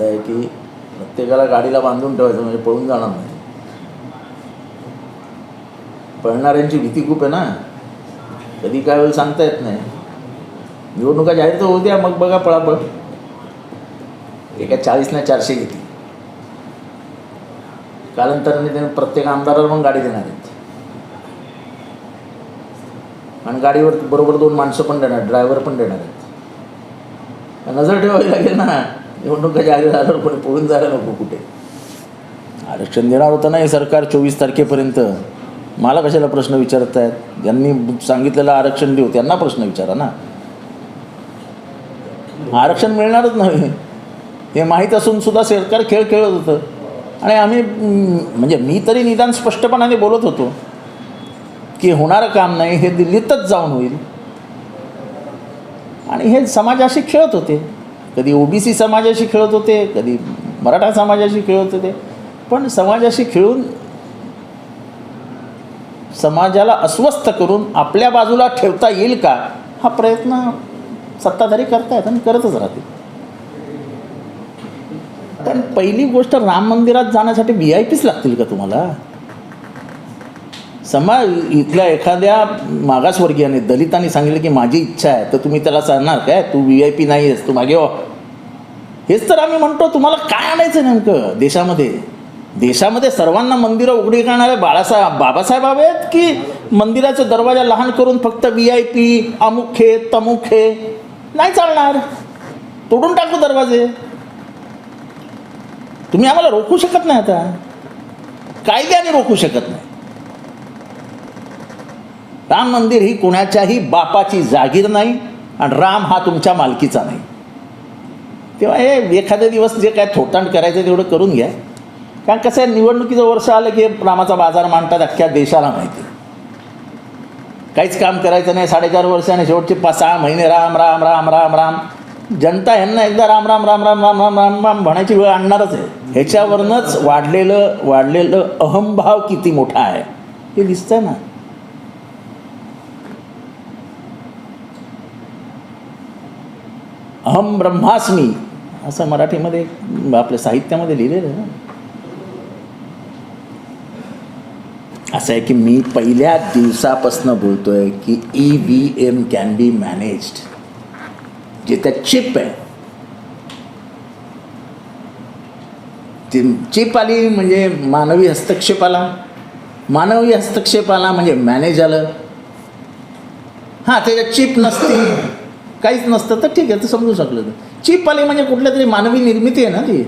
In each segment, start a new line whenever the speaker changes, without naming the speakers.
असं आहे की प्रत्येकाला गाडीला बांधून ठेवायचं म्हणजे पळून जाणार नाही. पळणाऱ्यांची भीती खूप आहे ना. कधी काय होईल सांगता येत नाही. निवडणुका जाहीर तर होऊ द्या मग बघा पळापळ. एका चाळीसला चारशे घेतली. कालांतराने त्याने प्रत्येक आमदाराला पण गाडी देणार आहेत. आणि गाडीवर बरोबर दोन माणसं पण देणार ड्रायव्हर पण देणार आहेत. नजर ठेवावी लागेल ना. निवडणुका जाहीर झाल्यावर कोणी पळून जायला नको कुठे. आरक्षण देणार होतं ना हे सरकार चोवीस तारखेपर्यंत? मला कशाला प्रश्न विचारत आहेत ज्यांनी सांगितलेलं आरक्षण देऊ त्यांना प्रश्न विचारा ना. आरक्षण मिळणारच नाही. हे माहीत असून सुद्धा सरकार खेळ खेळत होतं. आणि आम्ही म्हणजे मी तरी निदान स्पष्टपणाने बोलत होतो की होणारं काम नाही हे दिल्लीतच जाऊन होईल. आणि हे समाजाशी खेळत होते. कधी ओबीसी समाजाशी खेळत होते कधी मराठा समाजाशी खेळत होते. पण समाजाशी खेळून समाजाला अस्वस्थ करून आपल्या बाजूला ठेवता येईल का हा प्रयत्न सत्ताधारी करतायत आणि करतच राहतील. पण पहिली गोष्ट राम मंदिरात जाण्यासाठी व्ही आय पीच लागतील का तुम्हाला? समाज इथल्या एखाद्या मागासवर्गीयाने दलितांनी सांगितलं की माझी इच्छा आहे तर तुम्ही त्याला सांगणार काय तू व्ही आय पी नाही आहेस तू मागे हेच तर आम्ही म्हणतो तुम्हाला काय आणायचं नेमकं देशामध्ये? देशामध्ये सर्वांना मंदिरं उघडी करणारे बाळासाहेब बाबासाहेब आहेत की मंदिराचे दरवाजा लहान करून फक्त व्ही आय पी अमुक हे तमुक हे? नाही चालणार. तोडून टाकू दरवाजे. तुम्ही आम्हाला रोखू शकत नाही आता. कायद्याने रोखू शकत नाही. राम मंदिर ही कुणाच्याही बापाची जागीर नाही आणि राम हा तुमच्या मालकीचा नाही. तेव्हा हे एखादे दिवस जे काय थोटांड करायचं तेवढं करून घ्या. कारण कसं आहे निवडणुकीचं वर्ष आलं की रामाचा बाजार मांडतात अख्ख्या देशाला माहिती. काहीच काम करायचं नाही साडेचार वर्ष आणि शेवटचे पाच सहा महिने राम राम राम राम राम. जनता ह्यांना एकदा राम राम राम राम राम राम राम राम म्हणायची वेळ आणणारच आहे. ह्याच्यावरनंच वाढलेलं वाढलेलं अहंभाव किती मोठा आहे. हे दिसतंय ना? अहम ब्रह्मास्मी. असं मराठीमध्ये आपल्या साहित्यामध्ये लिहिलेलं आहे ना. असं आहे की मी पहिल्या दिवसापासून बोलतोय की E V M can be managed जे त्या चिप आहे. ती चिप आली म्हणजे मानवी हस्तक्षेप आला मानवी हस्तक्षेप आला म्हणजे मॅनेज आलं. हां त्याच्यात चिप नसती. काहीच नसतं तर ठीक आहे तर समजू शकलं तर. चिप आली म्हणजे कुठल्या तरी मानवी निर्मिती आहे ना ती.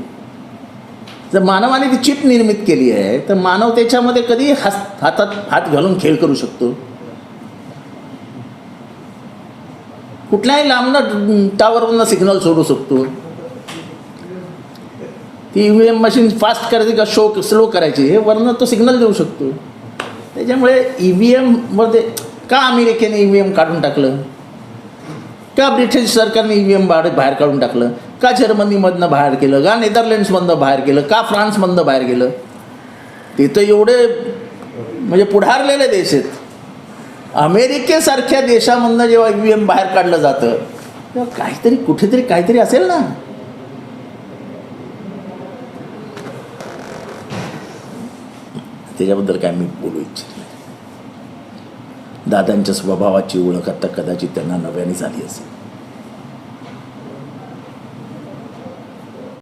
जर मानवाने ती चिप निर्मित केली आहे तर मानव त्याच्यामध्ये कधी हात हातात हात घालून खेळ करू शकतो. कुठल्याही लांबनं टावरवरनं सिग्नल सोडू शकतो. ती E V M machine fast करायची का शो स्लो करायची हे वरनं तो सिग्नल देऊ शकतो. त्याच्यामुळे ई व्ही एममध्ये का अमेरिकेने ई व्ही एम काढून टाकलं? का ब्रिटिश सरकारने ई व्ही एम बाहेर बाहेर काढून टाकलं? का जर्मनीमधनं बाहेर केलं? का नेदरलँड्समधनं बाहेर केलं? का फ्रान्समधनं बाहेर केलं ते तर एवढे म्हणजे पुढारलेले देश आहेत. अमेरिकेसारख्या देशामधनं जेव्हा ई व्ही एम बाहेर काढलं जातं तेव्हा काहीतरी कुठेतरी काहीतरी असेल ना? त्याच्याबद्दल काय मी बोलू इच्छित दादांच्या स्वभावाची ओळख आता कदाचित त्यांना नव्याने झाली असेल.